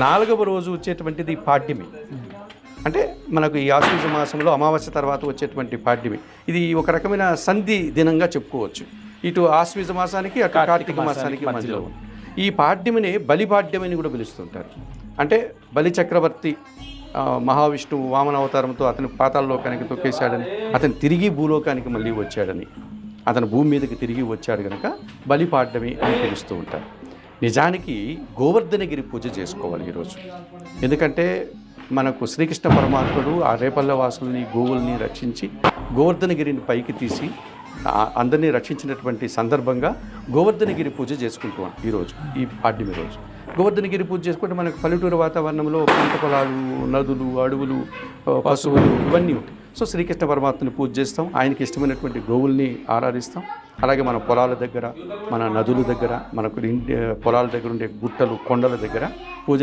నాలుగవ రోజు వచ్చేటువంటిది పాడ్యమి. అంటే మనకు ఈ ఆశ్వీజ మాసంలో అమావాస్య తర్వాత వచ్చేటువంటి పాడ్యమి. ఇది ఒక రకమైన సంధి దినంగా చెప్పుకోవచ్చు. ఇటు ఆశ్వీజ మాసానికి అటు కార్తీక మాసానికి మధ్యలో. ఈ పాడ్యమిని బలిపాడ్యం అని కూడా పిలుస్తుంటారు. అంటే బలి చక్రవర్తి మహావిష్ణువు వామన అవతారంతో అతని పాతాళలోకానికి తొక్కేశాడని అతను తిరిగి భూలోకానికి మళ్ళీ వచ్చాడని అతను భూమి మీదకి తిరిగి వచ్చాడు కనుక బలిపాడ్యమి అని పిలుస్తూ ఉంటారు. నిజానికి గోవర్ధనగిరి పూజ చేసుకోవాలి ఈరోజు. ఎందుకంటే మనకు శ్రీకృష్ణ పరమాత్ముడు ఆ రేపల్ల వాసుల్ని గోవుల్ని రక్షించి గోవర్ధనగిరిని పైకి తీసి అందరినీ రక్షించినటువంటి సందర్భంగా గోవర్ధనగిరి పూజ చేసుకుంటాం ఈరోజు ఈ పాడ్యమి రోజు. గోవర్ధనగిరి పూజ చేసుకుంటే మనకు పల్లెటూరు వాతావరణంలో పంట పొలాలు నదులు అడవులు పశువులు ఇవన్నీ ఉంటాయి. సో శ్రీకృష్ణ పరమాత్మని పూజ చేస్తాం. ఆయనకి ఇష్టమైనటువంటి గోవుల్ని ఆరాధిస్తాం. అలాగే మన పొలాల దగ్గర మన నదుల దగ్గర మనకు పొలాల దగ్గర ఉండే గుట్టలు కొండల దగ్గర పూజ